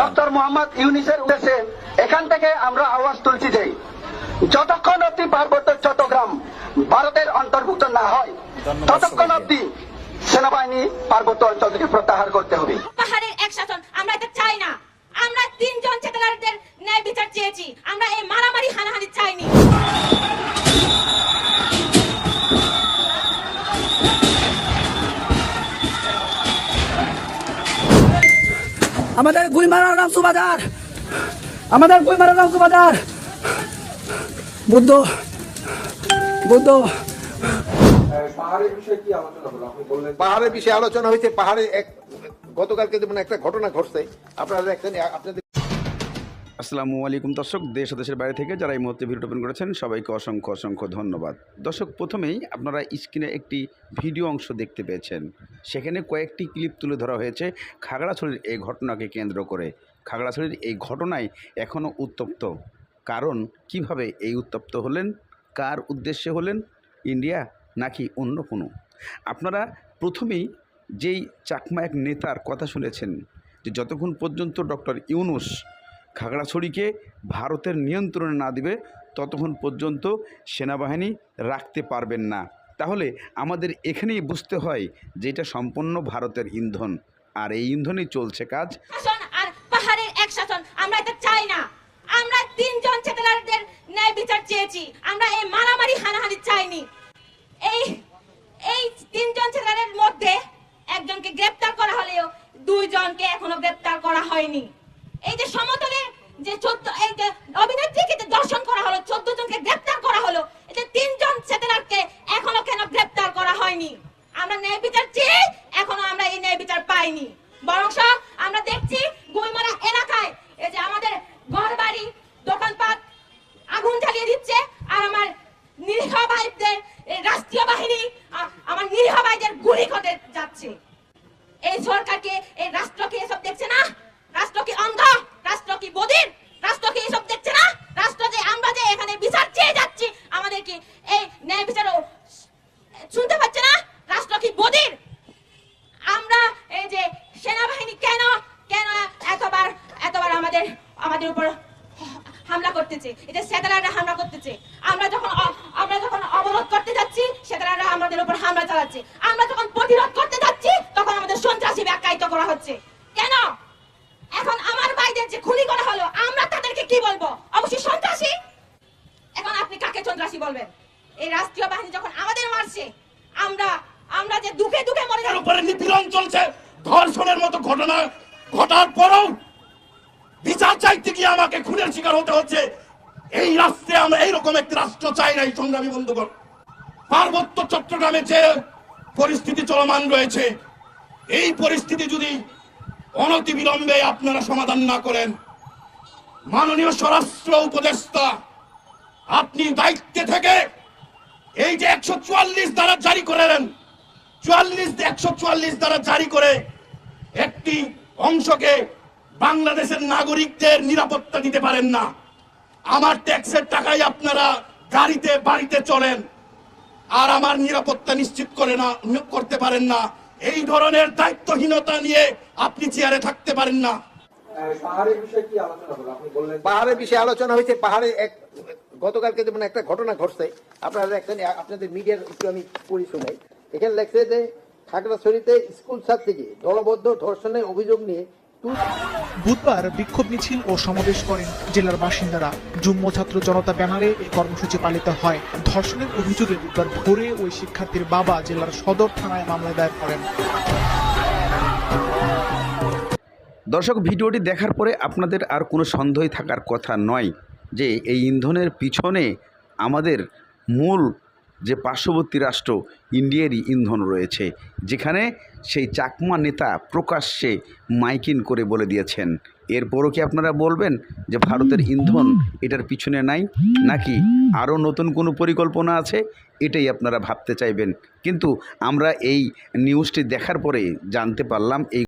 Doctor Mohammad ইউনিসের উদ্দেশ্যে এখান থেকে আমরা আওয়াজ তুলছি যে যতক্ষণ অব্দি পার্বত্য চট্টগ্রাম ভারতের অন্তর্ভুক্ত না হয় ততক্ষণ অব্দি সেনাবাহিনী পার্বত্য অঞ্চল থেকে প্রত্যাহার করতে হবে। আমাদের গুইমারার নাম সুবাদার। আমাদের গুইমারার নাম সুবাদার। বুদ্ধ বুদ্ধ। পাহাড়ের বিষয়ে আলোচনা হলো? আপনি বললেন পাহাড়ের বিষয়ে আলোচনা হয়েছে। পাহাড়ে এক গতকালকে যেমন একটা ঘটনা ঘটছে আপনারা দেখছেন আপনাদের আসসালামু আলাইকুম দর্শক, দেশ দেশের বাইরে থেকে যারা এই মুহূর্তে ভিডিও ওপেন করেছেন, সবাইকে অসংখ্য অসংখ্য ধন্যবাদ। দর্শক, প্রথমেই আপনারা স্ক্রিনে একটি ভিডিও অংশ দেখতে পেয়েছেন। সেখানে কয়েকটি ক্লিপ তুলে ধরা হয়েছে খাগড়াছড়ির এই ঘটনাকে কেন্দ্র করে। খাগড়াছড়ির এই ঘটনায় এখনও উত্তপ্ত। কারণ, কীভাবে এই উত্তপ্ত হলেন? কার উদ্দেশ্যে হলেন? ইন্ডিয়া নাকি অন্য কোনো? আপনারা প্রথমেই যেই চাকমা এক নেতার কথা শুনেছেন, যে যতক্ষণ পর্যন্ত ডক্টর ইউনুস খাগড়াছড়িকে ভারতের নিয়ন্ত্রণে না দিবে, ততক্ষণ পর্যন্ত সেনাবাহিনী রাখতে পারবেন না। তাহলে আমাদের এখানেই বুঝতে হয় যে এটা সম্পূর্ণ ভারতের ইন্ধন। আর এই ইন্ধনেই চলছে কাজ। আর পাহাড়ের এক শাসন, আমরা এটা চাই না। আমরা তিনজন চেতনারদের ন্যায় বিচার চেয়েছি। আমরা এই মারামারি হানাহানি চাইনি। এই এই তিনজন চেতনারের মধ্যে একজনকে গ্রেপ্তার করা হলেও দুইজনকে এখনও গ্রেপ্তার করা হয়নি। এই যে সমতলে যে চোদ্দ, এই যে অভিনেত্রীকে যে দর্শন করা হলো, চোদ্দ জনকে গ্রেপ্তার করা হলো, এই যে তিনজন চেতনারকে এখনও কেন গ্রেপ্তার করা হয়নি? আমরা ন্যায় বিচার চেয়ে এখনও আমরা এই ন্যায় বিচার পাইনি। বরং আমরা দেখছি গুইমারা এলাকায় এই যে আমাদের ঘর বাড়ি দোকানপাট আগুন জ্বালিয়ে দিচ্ছে, আর আমার নিরীহ ভাইদের রাষ্ট্রীয় বাহিনী আমার নিরীহ ভাইদের গুলি করতে যাচ্ছে। এই সরকারকে, এই রাষ্ট্রকে এসব দেখছে না রাষ্ট্র কি অন্ধ রাষ্ট্র কি বদির রাষ্ট্র কি এসব দেখছে না? রাষ্ট্র যে আমরা যে এখানে বিচার চেয়ে যাচ্ছি আমাদের এই ন্যায় বিচার শুনতে পাচ্ছে না? রাষ্ট্র কি বদির? আমরা এই যে সেনাবাহিনী কেন কেন এতবার এতবার আমাদের আমাদের উপর হামলা করতেছে? এটা সেতারারা হামলা করতেছে। আমরা যখন আমরা যখন অবরোধ করতে যাচ্ছি সেতারারা আমাদের উপর হামলা চালাচ্ছে। আমরা যখন প্রতিরোধ করতে যাচ্ছি, তখন আমাদের সন্ত্রাসী ব্যাখ্যায়িত করা হচ্ছে। কেন? এখন আমার ভাইদের যে খুনি করা হলো, আমরা তাদেরকে কি বলব? অবশ্যই সন্ত্রাসী। এখন আপনি কাকে সন্ত্রাসী বলবেন? এই রাষ্ট্রীয় বাহিনী যখন আমাদের মারছে, আমরা আমরা যে দুঃখে দুঃখে মরে যাব। উপরে নিপীড়ন চলছে। ধর্ষণের মতো ঘটনা ঘটার পরেও বিচার চাইতে গিয়ে আমাকে খুনের শিকার হতে হচ্ছে। এই রাষ্ট্রে আমরা এইরকম একটি রাষ্ট্র চাই না, এই সংগ্রামী বন্ধুগণ। পার্বত্য চট্টগ্রামে যে পরিস্থিতি চলমান রয়েছে, এই পরিস্থিতি যদি অনতি বিলম্বে আপনারা সমাধান না করেন। মাননীয় স্বরাষ্ট্র উপদেষ্টা, আপনি দায়িত্বে থেকে এই যে একশো চুয়াল্লিশ দ্বারা জারি করেন চুয়াল্লিশ একশো চুয়াল্লিশ দ্বারা জারি করে একটি অংশকে বাংলাদেশের নাগরিকদের নিরাপত্তা দিতে পারেন না। আমার ট্যাক্সের টাকায় আপনারা গাড়িতে, বাড়িতে চলেন, আর আমার নিরাপত্তা নিশ্চিত করে না, করতে পারেন না। এই ধরনের দায়িত্বহীনতা নিয়ে আপনি চেয়ারে থাকতে পারেন না। পাহাড়ের বিষয়ে কি আলোচনা হলো? আপনি বললেন পাহাড়ের বিষয়ে আলোচনা হয়েছে পাহাড়ে এক গতকালকে যেমন একটা ঘটনা ঘটছে আপনারা দেখছেন আপনাদের মিডিয়ার একটু আমি পড়ি শোনাই। এখানে লেখছে যে খাগড়াছড়িতে স্কুল ছাত্রীকে দলবদ্ধ ধর্ষণের অভিযোগ নিয়ে বুধবার বিক্ষোভ মিছিল ও সমাবেশ করেন জেলার বাসিন্দারা। যুগ্ম ছাত্র জনতা ব্যানারে এই কর্মসূচি পালিত হয়। ধর্ষণের অভিযোগে বুধবার ভোরে ওই শিক্ষার্থীর বাবা জেলার সদর থানায় মামলা দায়ের করেন। দর্শক, ভিডিওটি দেখার পরে আপনাদের আর কোনো সন্দেহই থাকার কথা নয় যে এই ইন্ধনের পিছনে আমাদের মূল যে পার্শ্ববর্তী রাষ্ট্র, ইন্ডিয়ারই ইন্ধন রয়েছে, যেখানে সেই চাকমা নেতা প্রকাশ্যে মাইকিন করে বলে দিয়েছেন। এরপরও কি আপনারা বলবেন যে ভারতের ইন্ধন এটার পিছনে নাই? নাকি আরও নতুন কোনো পরিকল্পনা আছে? এটাই আপনারা ভাবতে চাইবেন। কিন্তু আমরা এই নিউজটি দেখার পরে জানতে পারলাম, এই